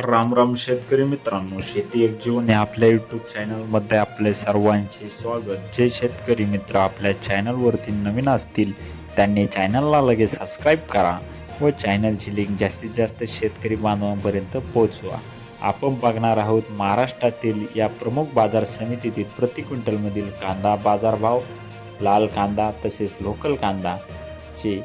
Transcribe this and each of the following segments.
राम राम शेतकरी मित्रांनो शेती एक जीवन या आपल्या यूट्यूब चॅनलमध्ये आपले सर्वांचे स्वागत. जे शेतकरी मित्र आपल्या चॅनलवरती नवीन असतील त्यांनी चॅनलला लगेच सबस्क्राईब करा व चॅनलची लिंक जास्तीत जास्त शेतकरी बांधवांपर्यंत पोहोचवा. आपण बघणार आहोत महाराष्ट्रातील या प्रमुख बाजार समितीतील प्रति क्विंटलमधील कांदा बाजारभाव लाल कांदा तसेच लोकल कांदाचे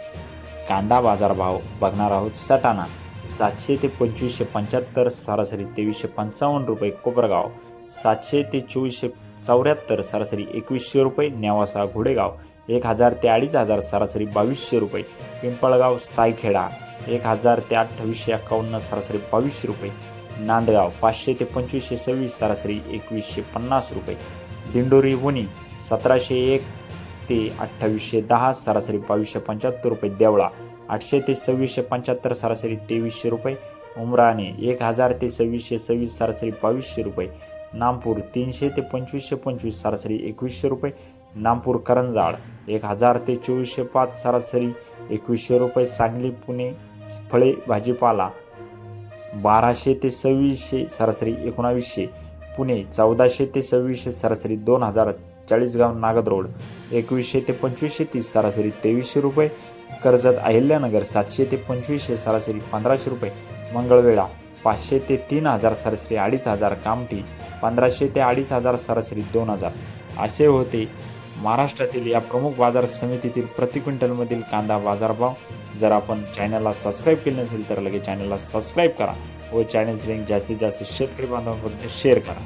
कांदा बाजारभाव बघणार आहोत सटाणा. सातशे ते पंचवीसशे पंच्याहत्तर सरासरी तेवीसशे पंचावन्न रुपये कोपरगाव सातशे ते चोवीसशे चौऱ्याहत्तर सरासरी एकवीसशे रुपये नेवासा घोडेगाव एक हजार ते अडीच हजार सरासरी बावीसशे रुपये पिंपळगाव सायखेडा एक हजार ते अठ्ठावीसशे एकावन्न सरासरी बावीसशे रुपये नांदगाव पाचशे ते पंचवीसशे सव्वीस सरासरी एकवीसशे पन्नास रुपये दिंडोरी वणी सतराशे एक ते अठ्ठावीसशे दहा सरासरी बावीसशे पंच्याहत्तर रुपये देवळा आठशे ते सव्वीसशे पंच्याहत्तर सरासरी तेवीसशे रुपये. उमराणे एक हजार ते सव्वीसशे सव्वीस सरासरी बावीसशे रुपये. नामपूर तीनशे ते पंचवीसशे पंचवीस सरासरी एकवीसशे रुपये. नामपूर करंजाड एक हजार ते चोवीसशे पाच सरासरी एकवीसशे रुपये. सांगली पुणे फळे भाजीपाला बाराशे ते सव्वीसशे सरासरी एकोणावीसशे. पुणे चौदाशे ते सव्वीसशे सरासरी दोन हजार चाळीसगाव नागद रोड एकवीसशे ते पंचवीसशे तीस सरासरी तेवीसशे रुपये. कर्जत अहिल्यानगर सातशे ते पंचवीसशे सरासरी पंधराशे रुपये. मंगळवेढा पाचशे ते तीन हजार सरासरी अडीच हजार. कामठी पंधराशे ते अडीच हजार सरासरी दोन हजार. असे होते महाराष्ट्रातील या प्रमुख बाजार समितीतील प्रति क्विंटलमधील कांदा बाजारभाव. जर आपण चॅनलला सबस्क्राईब केले नसेल तर लगेच चॅनलला सबस्क्राईब करा व चॅनलची लिंक जास्तीत जास्त शेतकरी बांधवांपर्यंत शेअर करा.